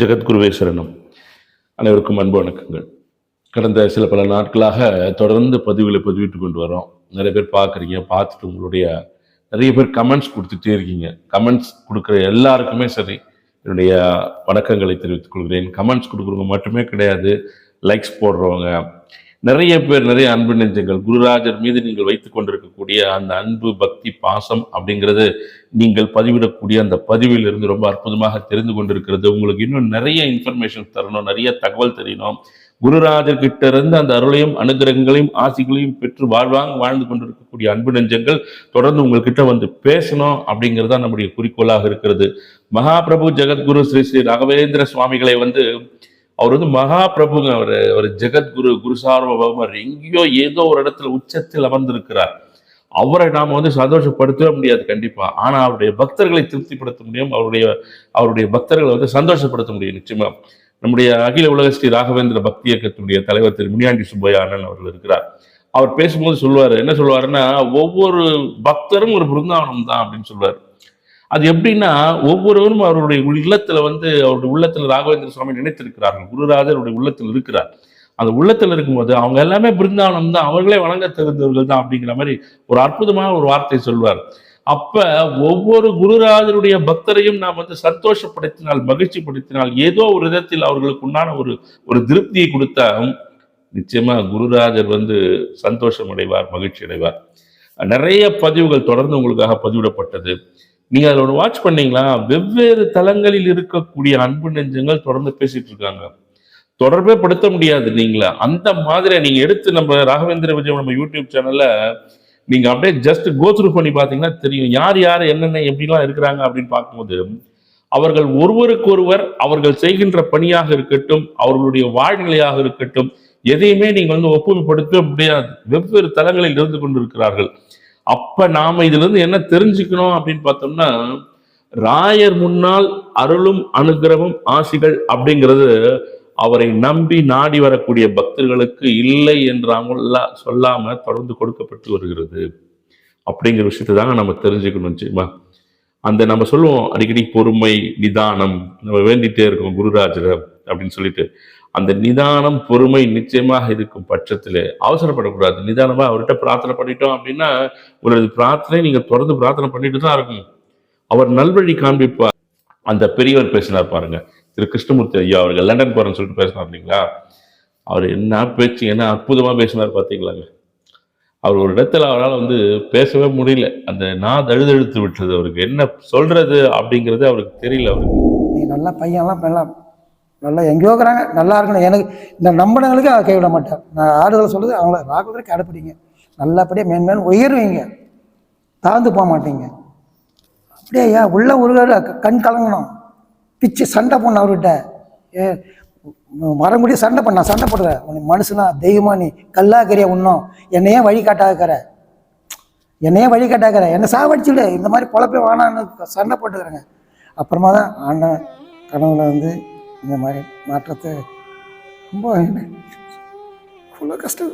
ஜெகத்குருவே சரணம். அனைவருக்கும் அன்பு வணக்கங்கள். கடந்த சில பல நாட்களாக தொடர்ந்து பதிவுகளை பதிவிட்டு கொண்டு வரோம் நிறைய பேர் பார்க்குறீங்க பார்த்துட்டு உங்களுடைய நிறைய பேர் கமெண்ட்ஸ் கொடுத்துட்டே இருக்கீங்க. கமெண்ட்ஸ் கொடுக்குற எல்லாருக்குமே சரி என்னுடைய வணக்கங்களை தெரிவித்துக் கொள்கிறேன். கமெண்ட்ஸ் கொடுக்குறவங்க மட்டுமே கிடையாது லைக்ஸ் போடுறவங்க நிறைய பேர் நிறைய அன்பு நெஞ்சங்கள் குருராஜர் மீது நீங்கள் வைத்துக் கொண்டிருக்கக்கூடிய அந்த அன்பு பக்தி பாசம் அப்படிங்கிறது நீங்கள் பதிவிடக்கூடிய அந்த பதிவில் இருந்து ரொம்ப அற்புதமாக தெரிந்து கொண்டிருக்கிறது. உங்களுக்கு இன்னும் நிறைய இன்ஃபர்மேஷன் தரணும் நிறைய தகவல் தெரியணும். குருராஜர் கிட்ட இருந்து அந்த அருளையும் அனுகிரகங்களையும் ஆசிகளையும் பெற்று வாழ்வாங்க வாழ்ந்து கொண்டிருக்கக்கூடிய அன்பு நெஞ்சங்கள் தொடர்ந்து உங்கள்கிட்ட வந்து பேசணும் அப்படிங்கிறது தான் நம்முடைய குறிக்கோளாக இருக்கிறது. மகாபிரபு ஜெகத்குரு ஸ்ரீ ஸ்ரீ ராகவேந்திர சுவாமிகளை வந்து அவர் வந்து மகா பிரபுங்க அவர் அவர் ஜெகத்குரு குரு சார்வபௌமர் எங்கேயோ ஏதோ ஒரு இடத்துல உச்சத்தில் அமர்ந்திருக்கிறார். அவரை நாம் வந்து சந்தோஷப்படுத்தவே முடியாது கண்டிப்பாக ஆனால் அவருடைய பக்தர்களை திருப்திப்படுத்த முடியும். அவருடைய அவருடைய பக்தர்களை வந்து சந்தோஷப்படுத்த முடியும் நிச்சயமாக நம்முடைய அகில உலக ஸ்ரீ ராகவேந்திர பக்தி இயக்கத்தினுடைய தலைவர் திரு முனியாண்டி சுப்பையா அண்ணன் அவர்கள் இருக்கிறார். அவர் பேசும்போது சொல்லுவார் என்ன சொல்லுவாருன்னா ஒவ்வொரு பக்தரும் ஒரு பிருந்தாவனம் தான் அப்படின்னு சொல்லுவார். அது எப்படின்னா ஒவ்வொருவரும் அவருடைய இல்லத்தில் வந்து அவருடைய உள்ளத்துல ராகவேந்திர சுவாமி நினைத்திருக்கிறார்கள். குருராஜர் அவருடைய உள்ளத்தில் இருக்கிறார். அந்த உள்ளத்தில் இருக்கும்போது அவங்க எல்லாமே பிருந்தாவனம் தான் அவர்களே வணங்க தெரிந்தவர்கள் தான் அப்படிங்கிற மாதிரி ஒரு அற்புதமான ஒரு வார்த்தை சொல்வார். அப்ப ஒவ்வொரு குருராஜருடைய பக்தரையும் நாம் வந்து சந்தோஷப்படுத்தினால் மகிழ்ச்சிப்படுத்தினால் ஏதோ ஒரு விதத்தில் அவர்களுக்கு உண்டான ஒரு ஒரு திருப்தியை கொடுத்தா நிச்சயமா குருராஜர் வந்து சந்தோஷம் அடைவார் மகிழ்ச்சி அடைவார் நிறைய பதிவுகள் தொடர்ந்து உங்களுக்காக பதிவிடப்பட்டது. நீங்க அதில் ஒன்று வாட்ச் பண்ணீங்களா? வெவ்வேறு தளங்களில் இருக்கக்கூடிய அன்பு நெஞ்சங்கள் தொடர்ந்து பேசிட்டு இருக்காங்க. தொடர்பே படுத்த முடியாது நீங்களா. அந்த மாதிரி நீங்க எடுத்து நம்ம ராகவேந்திர விஜய் நம்ம யூடியூப் சேனல்ல நீங்க அப்படியே ஜஸ்ட் கோத்ரூ பண்ணி பார்த்தீங்கன்னா தெரியும். யார் யார் என்னென்ன எப்படிலாம் இருக்கிறாங்க அப்படின்னு பார்க்கும்போது அவர்கள் ஒருவருக்கொருவர் அவர்கள் செய்கின்ற பணியாக இருக்கட்டும் அவர்களுடைய வாழ்நிலையாக இருக்கட்டும் எதையுமே நீங்கள் வந்து ஒப்புமைப்படுத்த முடியாது. வெவ்வேறு தளங்களில் இருந்து கொண்டிருக்கிறார்கள். அப்ப நாம இதுல இருந்து என்ன தெரிஞ்சுக்கணும் அப்படின்னு பார்த்தோம்னா ராயர் முன்னால் அருளும் அனுகிரகம் ஆசிகள் அப்படிங்கிறது அவரை நம்பி நாடி வரக்கூடிய பக்தர்களுக்கு இல்லை என்றாமல் சொல்லாம தொடர்ந்து கொடுக்கப்பட்டு வருகிறது. அப்படிங்கிற விஷயத்தை தாங்க நம்ம தெரிஞ்சுக்கணும் நிச்சயமா? அந்த நம்ம சொல்லுவோம் அடிக்கடி பொறுமை நிதானம் நம்ம வேண்டிட்டே இருக்கோம் குருராஜர் அப்படின்னு சொல்லிட்டு. அந்த நிதானம் பொறுமை நிச்சயமாக இருக்கும் பட்சத்தில் அவசரப்படக்கூடாது. நிதானமாக அவர்கிட்ட பிரார்த்தனை பண்ணிட்டோம் அப்படின்னா உங்களது பிரார்த்தனை நீங்கள் தொடர்ந்து பிரார்த்தனை பண்ணிட்டு தான் இருக்கும் அவர் நல்வழி காண்பிப்பார். அந்த பெரியவர் பேசினார் பாருங்க. திரு கிருஷ்ணமூர்த்தி ஐயா அவர்கள் லண்டன் போறேன்னு சொல்லிட்டு பேசினார் இல்லைங்களா? அவர் என்ன பேச்சு என்ன அற்புதமாக பேசினார் பார்த்தீங்களாங்க அவர் ஒரு இடத்துல அவரால் வந்து பேசவே முடியல. அந்த நான் தழுதழுத்து விட்டது. அவருக்கு என்ன சொல்றது அப்படிங்கிறது அவருக்கு தெரியல அவருக்கு. நீ நல்லா பையன்லாம் நல்லா நல்லா எங்கேயோ இருக்கிறாங்க நல்லா இருக்கணும். எனக்கு இந்த நம்பினங்களுக்கு அதை கைவிட மாட்டார் நான் ஆடுதலை சொல்லுது அவங்கள ராகுதரை கடைப்பிடிங்க நல்லபடியாக மேன்மேன் உயர்வீங்க தாழ்ந்து போக மாட்டீங்க. அப்படியே ஏன் உள்ள ஒரு கண் கலங்கணும். பிச்சு சண்டை பண்ண அவர்கிட்ட. ஏ வரமுடிய சண்டை பண்ண சண்டை போடுற உனக்கு மனுஷனா தெய்வமா நீ கல்லாக்கறியா உண்ணும். என்னையே வழி காட்டாக்கற என்னையே வழி காட்டாக்கற என்னை சாவடிச்சு இந்த மாதிரி பொழப்பே வானான்னு சண்டை போட்டுக்கிறேங்க. அப்புறமா தான் ஆண்டவன் கனவுல வந்து இந்த மாதிரி மாற்றத்தை ரொம்ப இவ்வளோ கஷ்டம்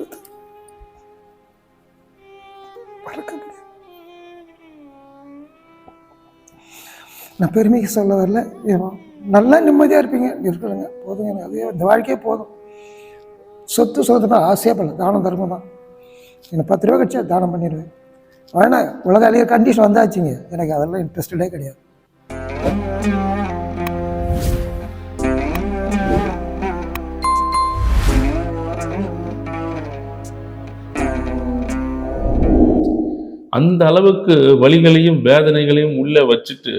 மறக்க முடியாது. நான் பெருமைக்கு சொல்ல வரல. நல்லா நிம்மதியாக இருப்பீங்க. இருக்கிறேங்க போதுங்க. எனக்கு அதே இந்த வாழ்க்கையே போதும். சொத்து சொத்துனா ஆசையாக பண்ணல தானம் தர்மம் தான். எனக்கு பத்து ரூபா கட்சியா தானம் பண்ணிடுவேன். ஆனால் உலக அழிய கண்டிஷன் வந்தாச்சுங்க. எனக்கு அதெல்லாம் இன்ட்ரெஸ்டடே கிடையாது. அந்த அளவுக்கு வலிகளையும் வேதனைகளையும் உள்ளே வச்சுட்டு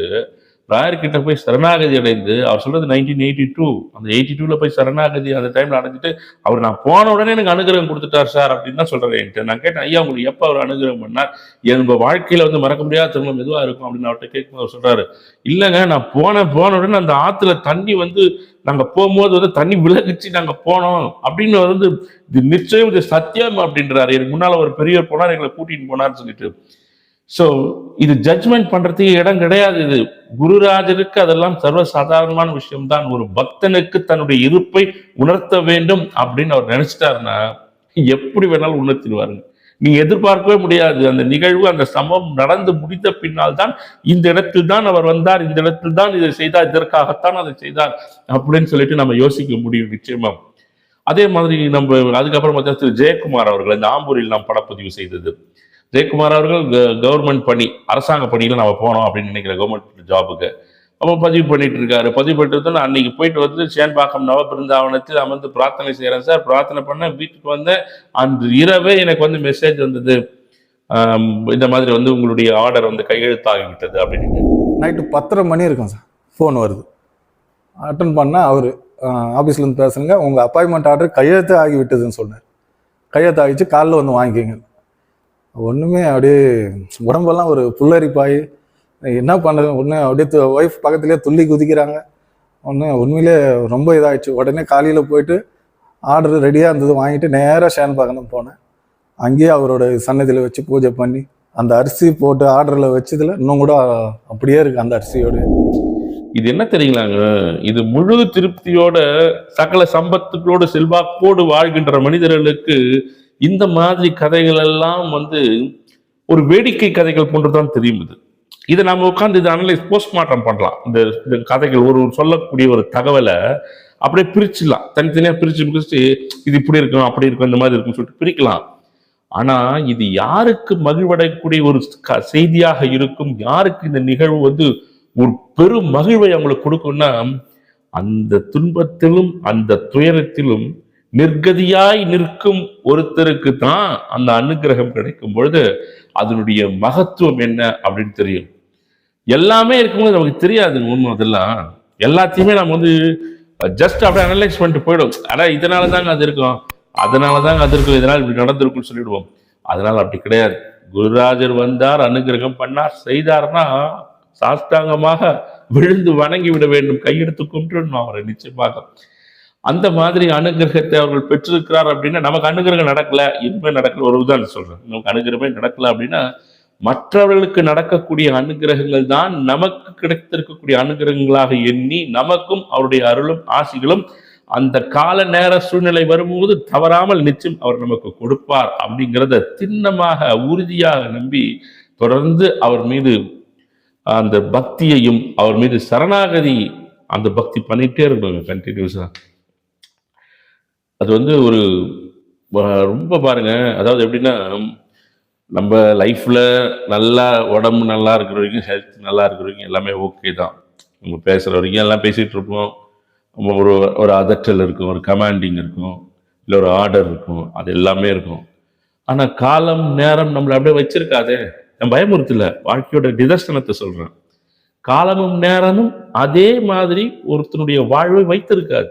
ராயர்கிட்ட போய் சரணாகதி அடைந்து அவர் சொல்றது நைன்டீன் எயிட்டி டூ அந்த எயிட்டி டூல போய் சரணாகதி அந்த டைம்ல அடைஞ்சிட்டு அவர் நான் போன உடனே எனக்கு அனுகிரகம் கொடுத்துட்டார் சார் அப்படின்னு தான் சொல்றேன் என்கிட்ட. நான் கேட்டேன் ஐயா உங்களுக்கு எப்போ அவர் அனுகிரகம் பண்ணார்? என் வாழ்க்கையில வந்து மறக்க முடியாத திருமணம் எதுவா இருக்கும்? அப்படின்னு அவர்கிட்ட கேட்கும்போது அவர் சொல்றாரு இல்லைங்க நான் போன போன உடனே அந்த ஆத்துல தண்ணி வந்து நாங்க போகும்போது வந்து தண்ணி விலகிச்சு நாங்க போனோம். அப்படின்னு வந்து இது நிச்சயம் இது சத்தியம் அப்படின்றாரு. எனக்கு முன்னால ஒரு பெரியவர் போனார் எங்களை கூட்டிட்டு போனார்னு சொல்லிட்டு. ஸோ இது ஜட்ஜ்மெண்ட் பண்ணுறதுக்கு இடம் கிடையாது. இது குருராஜருக்கு அதெல்லாம் சர்வசாதாரணமான விஷயம்தான். ஒரு பக்தனுக்கு தன்னுடைய இருப்பை உணர்த்த வேண்டும் அப்படின்னு அவர் நினைச்சிட்டாருன்னா எப்படி வேணாலும் உணர்த்திடுவாருங்க. நீங்க எதிர்பார்க்கவே முடியாது. அந்த நிகழ்வு அந்த சம்பவம் நடந்து முடிந்த பின்னால் தான் இந்த இடத்தில் தான் அவர் வந்தார் இந்த இடத்தில் தான் இதை செய்தார் இதற்காகத்தான் அதை செய்தார் அப்படின்னு சொல்லிட்டு நம்ம யோசிக்க முடியும் நிச்சயமா. அதே மாதிரி நம்ம அதுக்கப்புறம் பார்த்தா திரு ஜெயக்குமார் அவர்கள் இந்த ஆம்பூரில் நாம் படப்பதிவு செய்தது. ஜெயக்குமார் அவர்கள் கவர்மெண்ட் பணி அரசாங்க பணியில் நம்ம போனோம் அப்படின்னு நினைக்கிறேன் கவர்மெண்ட் ஜாபுக்கு அப்போ பதிவு பண்ணிட்டு இருக்காரு. பதிவு பண்ணிட்டு வந்து அன்னைக்கு போயிட்டு வந்து சேன்பாக்கம் நவ பிருந்தாவனத்தில் அமர்ந்து பிரார்த்தனை செய்கிறேன் சார். பிரார்த்தனை பண்ண வீட்டுக்கு வந்தேன் அந்த இரவே எனக்கு வந்து மெசேஜ் வந்தது. இந்த மாதிரி வந்து உங்களுடைய ஆர்டர் வந்து கையெழுத்தாகிவிட்டது அப்படின்னு. நைட்டு பத்தரை மணி இருக்கும் சார். ஃபோன் வருது. அட்டன் பண்ணால் அவர் ஆஃபீஸ்லேருந்து பேசுகிறேங்க உங்கள் அப்பாயின்மெண்ட் ஆர்டர் கையெழுத்து ஆகிவிட்டதுன்னு சொன்னார். கையெழுத்து ஆகிச்சு காலைல வந்து வாங்கிக்கோங்க. ஒன்றுமே அப்படியே உடம்பெல்லாம் ஒரு புல்லரிப்பாயி. என்ன பண்ணுறது ஒன்று அப்படியே ஒய்ஃப் பக்கத்துலேயே துள்ளி குதிக்கிறாங்க. ஒன்று உண்மையிலே ரொம்ப இதாகிடுச்சு உடனே காலையில் போயிட்டு ஆர்டர் ரெடியாக இருந்தது. வாங்கிட்டு நேராக ஷேன் பார்க்கணும் போனேன். அங்கேயே அவரோட சன்னதியில் வச்சு பூஜை பண்ணி அந்த அரிசி போட்டு ஆர்டரில் வச்சதில் இன்னும் கூட அப்படியே இருக்கு அந்த அரிசியோட. இது என்ன தெரியுங்களாங்க? இது முழு திருப்தியோட சகல சம்பத்துகளோடு செல்வாக்கோடு வாழ்கின்ற மனிதர்களுக்கு இந்த மாதிரி கதைகள் எல்லாம் வந்து ஒரு வேடிக்கை கதைகள் போன்றுதான் தெரியும் இது. இதை நம்ம உட்காந்து இதை அனலைஸ் போஸ்ட்மார்ட்டம் பண்ணலாம். இந்த இந்த கதைகள் ஒரு சொல்லக்கூடிய ஒரு தகவலை அப்படியே பிரிச்சிடலாம் தனித்தனியாக பிரித்து பிரிச்சு இது இப்படி இருக்கும் அப்படி இருக்கும் இந்த மாதிரி இருக்கும்னு சொல்லிட்டு பிரிக்கலாம். ஆனால் இது யாருக்கு மகிழ்வடையக்கூடிய ஒரு க- செய்தியாக இருக்கும் யாருக்கு இந்த நிகழ்வு வந்து ஒரு பெரும் மகிழ்வை அவங்களுக்கு கொடுக்கும்னா அந்த துன்பத்திலும் அந்த துயரத்திலும் நிர்கதியாய் நிற்கும் ஒருத்தருக்கு தான் அந்த அனுக்கிரகம் கிடைக்கும் பொழுது அதனுடைய மகத்துவம் என்ன அப்படின்னு தெரியும். எல்லாமே இருக்கும்போது நமக்கு தெரியாது உண்மை அதெல்லாம். எல்லாத்தையுமே நம்ம வந்து ஜஸ்ட் அப்படியே அனலைஸ் பண்ணிட்டு போயிடும். ஆனால் இதனால தாங்க அது இருக்கும். அதனால தாங்க அது இருக்கும். இதனால் இப்படி நடந்திருக்கும்னு சொல்லிடுவோம். அதனால் அப்படி கிடையாது. குருராஜர் வந்தார் அனுகிரகம் பண்ணார் செய்தார்னா சாஷ்டாங்கமாக விழுந்து வணங்கி விட வேண்டும். கையெடுத்து கும்பிட்டுடணும் அவரை நிச்சயமாக. அந்த மாதிரி அனுகிரகத்தை அவர்கள் பெற்றிருக்கிறார் அப்படின்னா நமக்கு அனுகிரகம் நடக்கல. இனிமே நடக்கல. ஒரு உதாரணம் சொல்றேன். நமக்கு அனுகிரகமே நடக்கல அப்படின்னா மற்றவர்களுக்கு நடக்கக்கூடிய அனுகிரகங்கள் தான் நமக்கு கிடைத்திருக்கக்கூடிய அனுகிரகங்களாக எண்ணி நமக்கும் அவருடைய அருளும் ஆசிகளும் அந்த கால நேர சூழ்நிலை வரும்போது தவறாமல் நிச்சயம் அவர் நமக்கு கொடுப்பார் அப்படிங்கிறத திண்ணமாக உறுதியாக நம்பி தொடர்ந்து அவர் மீது அந்த பக்தியையும் அவர் மீது சரணாகதி அந்த பக்தி பண்ணிட்டே இருக்கணும் கண்டினியூஸாக அது வந்து ஒரு ரொம்ப பாருங்க. அதாவது எப்படின்னா நம்ம லைஃப்பில் நல்லா உடம்பு நல்லா இருக்கிற வரைக்கும் ஹெல்த் நல்லா இருக்கிற வரைக்கும் எல்லாமே ஓகே தான். நம்ம பேசுகிற வரைக்கும் எல்லாம் பேசிகிட்டு இருப்போம். நம்ம ஒரு ஒரு அதட்டல் இருக்கும் ஒரு கமாண்டிங் இருக்கும் இல்லை ஒரு ஆர்டர் இருக்கும் அது எல்லாமே இருக்கும். ஆனால் காலம் நேரம் நம்மளை அப்படியே வச்சிருக்காதே. நான் பயமுறுத்தல. வாழ்க்கையோட நிதர்சனத்தை சொல்கிறேன் காலமும் நேரமும் அதே மாதிரி ஒருத்தனுடைய வாழ்வை வைத்திருக்காது.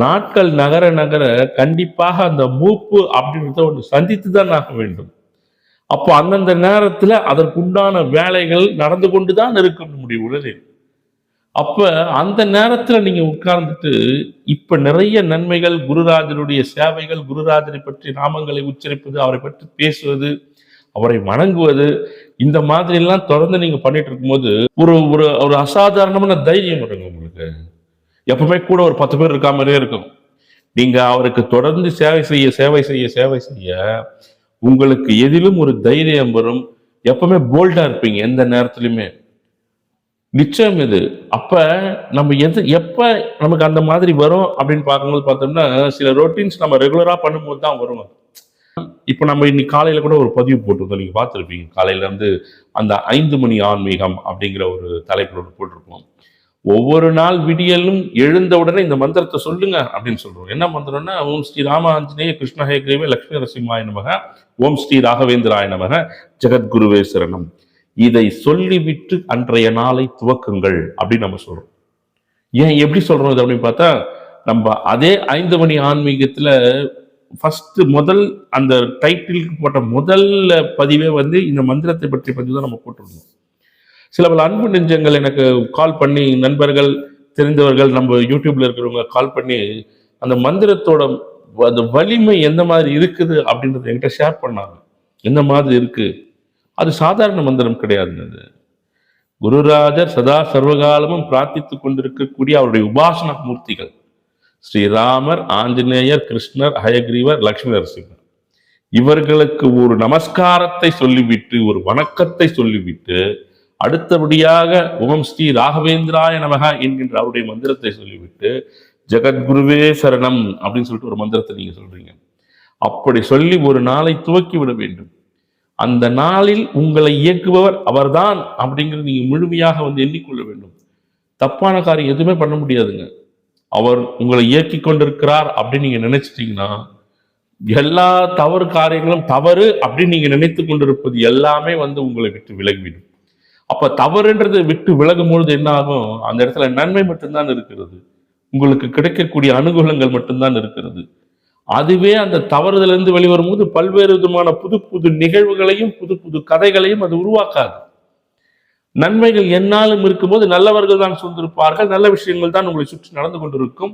நாட்கள் நகர நகர கண்டிப்பாக அந்த மூப்பு அப்படின்றத ஒன்று சந்தித்து தான் ஆக வேண்டும். அப்போ அந்தந்த நேரத்தில் அதற்குண்டான வேலைகள் நடந்து கொண்டு தான் இருக்க முடியும் உலகில் அப்போ அந்த நேரத்தில் நீங்கள் உட்கார்ந்துட்டு இப்போ நிறைய நன்மைகள் குருராஜருடைய சேவைகள் குருராஜரை பற்றி நாமங்களை உச்சரிப்பது அவரை பற்றி பேசுவது அவரை வணங்குவது இந்த மாதிரி எல்லாம் தொடர்ந்து நீங்கள் பண்ணிட்டு இருக்கும்போது ஒரு ஒரு ஒரு அசாதாரணமான தைரியம் வருங்க உங்களுக்கு. எப்பவுமே கூட ஒரு பத்து பேர் இருக்கா மாதிரியே இருக்கும். நீங்க அவருக்கு தொடர்ந்து சேவை செய்ய சேவை செய்ய சேவை செய்ய உங்களுக்கு எதிலும் ஒரு தைரியம் வரும். எப்பவுமே போல்டா இருப்பீங்க எந்த நேரத்திலுமே. நிச்சயம் இது. அப்ப நம்ம எது எப்ப நமக்கு அந்த மாதிரி வரும் அப்படின்னு பார்க்கும்போது பார்த்தோம்னா சில ரொட்டீன்ஸ் நம்ம ரெகுலரா பண்ணும்போது தான் வரும் அது. இப்போ நம்ம இன்னைக்கு காலையில கூட ஒரு பதிவு போட்டிருந்தோம். நீங்க பார்த்துருப்பீங்க. காலையில இருந்து அந்த ஐந்து மணி ஆன்மீகம் அப்படிங்கிற ஒரு தலைப்பில் ஒன்று போட்டிருப்போம். ஒவ்வொரு நாள் விடியலும் எழுந்த உடனே இந்த மந்திரத்தை சொல்லுங்க அப்படின்னு சொல்றோம். என்ன மந்திரம்னா ஓம் ஸ்ரீ ராம ஆஞ்சநேய கிருஷ்ண ஹேக்ரீவே லக்ஷ்மி நரசிம்மாய நமக ஓம் ஸ்ரீ ராகவேந்திராய நமக ஜெகத்குருவே சரணம். இதை சொல்லிவிட்டு அன்றைய நாளை துவக்குங்கள் அப்படின்னு நம்ம சொல்றோம். ஏன் எப்படி சொல்றோம் இது அப்படின்னு பார்த்தா நம்ம அதே ஐந்து மணி ஆன்மீகத்துல ஃபர்ஸ்ட் முதல் அந்த டைட்டிலுக்கு போட்ட முதல்ல பதிவே வந்து இந்த மந்திரத்தை பற்றி பதிவு தான் நம்ம போட்டிருந்தோம். சில பல அன்பு நெஞ்சங்கள் எனக்கு கால் பண்ணி நண்பர்கள் தெரிந்தவர்கள் நம்ம யூடியூப்ல இருக்கிறவங்க கால் பண்ணி அந்த மந்திரத்தோட அந்த வலிமை எந்த மாதிரி இருக்குது அப்படின்றத என்கிட்ட ஷேர் பண்ணாங்க. எந்த மாதிரி இருக்கு? அது சாதாரண மந்திரம் கிடையாதுங்க அது. குருராஜர் சதா சர்வகாலமும் பிரார்த்தித்து கொண்டிருக்கக்கூடிய அவருடைய உபாசன மூர்த்திகள். ஸ்ரீராமர் ஆஞ்சநேயர் கிருஷ்ணர் ஹயக்ரீவர் லக்ஷ்மி நரசிம்மர். இவர்களுக்கு ஒரு நமஸ்காரத்தை சொல்லிவிட்டு ஒரு வணக்கத்தை சொல்லிவிட்டு அடுத்தபடியாக ஓம் ஸ்ரீ ராகவேந்திராய நமக என்கின்ற அவருடைய மந்திரத்தை சொல்லிவிட்டு ஜெகத்குருவே சரணம் அப்படின்னு சொல்லிட்டு ஒரு மந்திரத்தை நீங்க சொல்றீங்க. அப்படி சொல்லி ஒரு நாளை துவக்கி விட வேண்டும். அந்த நாளில் உங்களை இயக்குபவர் அவர்தான் அப்படிங்கிறது நீங்க முழுமையாக வந்து எண்ணிக்கொள்ள வேண்டும். தப்பான காரியம் எதுவுமே பண்ண முடியாதுங்க. அவர் உங்களை இயக்கி கொண்டிருக்கிறார் அப்படின்னு நீங்க நினைச்சிட்டீங்கன்னா எல்லா தவறு காரியங்களும் தவறு அப்படின்னு நீங்க நினைத்து கொண்டிருப்பது எல்லாமே வந்து உங்களை விட்டு விலகிவிடும். அப்ப தவறுன்றது விட்டு விலகும் பொழுது என்ன ஆகும்? அந்த இடத்துல நன்மை மட்டும்தான் இருக்கிறது. உங்களுக்கு கிடைக்கக்கூடிய அனுகூலங்கள் மட்டும்தான் இருக்கிறது. அதுவே அந்த தவறுதலிருந்து வெளிவரும் போது பல்வேறு விதமான புது புது நிகழ்வுகளையும் புது புது கதைகளையும் அது உருவாக்காது. நன்மைகள் என்னாலும் இருக்கும்போது நல்லவர்கள் தான் சூழ்ந்திருப்பார்கள் நல்ல விஷயங்கள் தான் உங்களை சுற்றி நடந்து கொண்டிருக்கும்.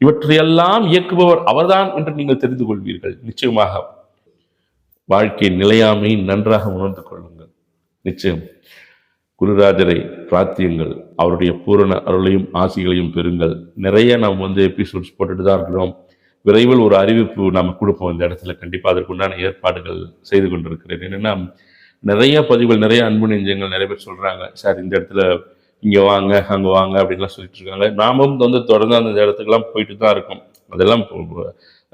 இவற்றையெல்லாம் இயக்குபவர் அவர்தான் என்று நீங்கள் தெரிந்து கொள்வீர்கள். நிச்சயமாக வாழ்க்கை நிலையாமை நன்றாக உணர்ந்து கொள்ளுங்கள். நிச்சயம். குருராஜரை பிரார்த்தியுங்கள். அவருடைய பூரண அருளையும் ஆசிகளையும் பெறுங்கள். நிறைய நாம் வந்து எபிசோட்ஸ் போட்டுட்டு தான் இருக்கிறோம். விரைவில் ஒரு அறிவிப்பு நாம் கொடுப்போம். இந்த இடத்துல கண்டிப்பாக அதற்குண்டான ஏற்பாடுகள் செய்து கொண்டிருக்கிறேன். என்னென்னா நிறைய பதிவுகள் நிறைய அன்பு நெஞ்சங்கள் நிறைய பேர் சொல்கிறாங்க சார் இந்த இடத்துல இங்கே வாங்க அங்கே வாங்க அப்படின்லாம் சொல்லிட்டு இருக்காங்க. நாமும் வந்து தொடர்ந்து அந்த இடத்துக்குலாம் போயிட்டு தான் இருக்கோம். அதெல்லாம்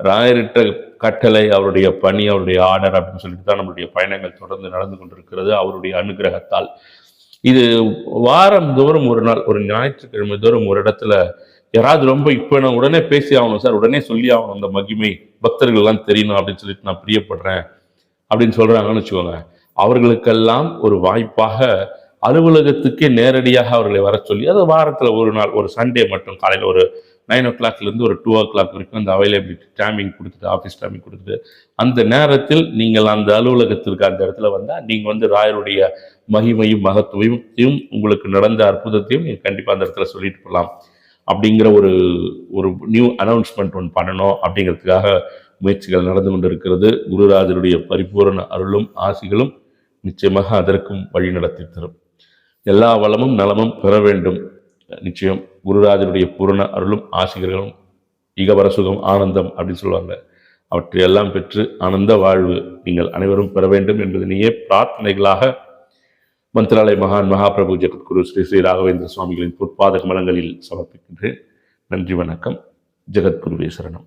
ராயரிட்ட கட்டளை அவருடைய பணி அவருடைய ஆர்டர் அப்படின்னு சொல்லிட்டு தான் நம்மளுடைய பயணங்கள் தொடர்ந்து நடந்து கொண்டிருக்கிறது. அவருடைய அனுகிரகத்தால். இது வாரம் தோறும் ஒரு நாள் ஒரு ஞாயிற்றுக்கிழமை தோறும் ஒரு இடத்துல யாராவது ரொம்ப இப்போ நான் உடனே பேசி ஆகணும் சார் உடனே சொல்லி ஆகணும் அந்த மகிமை பக்தர்கள்லாம் தெரியணும் அப்படின்னு சொல்லிட்டு நான் பிரியப்படுறேன் அப்படின்னு சொல்கிறாங்கன்னு வச்சுக்கோங்க. அவர்களுக்கெல்லாம் ஒரு வாய்ப்பாக அலுவலகத்துக்கே நேரடியாக அவர்களை வர சொல்லி அது வாரத்தில் ஒரு நாள் ஒரு சண்டே மட்டும் காலையில் ஒரு நைன் ஓ கிளாக்லேருந்து ஒரு டூ ஓ கிளாக் வரைக்கும் அந்த அவைலபிலிட்டி டைமிங் கொடுத்துட்டு ஆஃபீஸ் டைமிங் கொடுத்துட்டு அந்த நேரத்தில் நீங்கள் அந்த அலுவலகத்திற்கு அந்த இடத்துல வந்தால் நீங்கள் வந்து ராயருடைய மகிமையும் மகத்துவத்தையும் உங்களுக்கு நடந்த அற்புதத்தையும் நீங்கள் கண்டிப்பாக அந்த இடத்துல சொல்லிட்டு போகலாம் அப்படிங்கிற ஒரு ஒரு நியூ அனௌன்ஸ்மெண்ட் ஒன்று பண்ணணும் அப்படிங்கிறதுக்காக முயற்சிகள் நடந்து கொண்டிருக்கிறது. குருராஜருடைய பரிபூரண அருளும் ஆசிகளும் நிச்சயமாக அதற்கும் வழி நடத்தி தரும். எல்லா வளமும் நலமும் பெற வேண்டும். நிச்சயம் குருராஜருடைய பூரண அருளும் ஆசிரியர்களும் இகவர சுகம் ஆனந்தம் அப்படின்னு சொல்லுவாங்க. அவற்றையெல்லாம் பெற்று ஆனந்த வாழ்வு நீங்கள் அனைவரும் பெற வேண்டும் என்பதனையே பிரார்த்தனைகளாக மந்திராலய மகான் மகாபிரபு ஜெகத்குரு ஸ்ரீ ஸ்ரீ ராகவேந்திர சுவாமிகளின் பொற்பாத கமலங்களில் சமர்ப்பிக்கின்றேன். நன்றி வணக்கம். ஜெகத்குருவே சரணம்.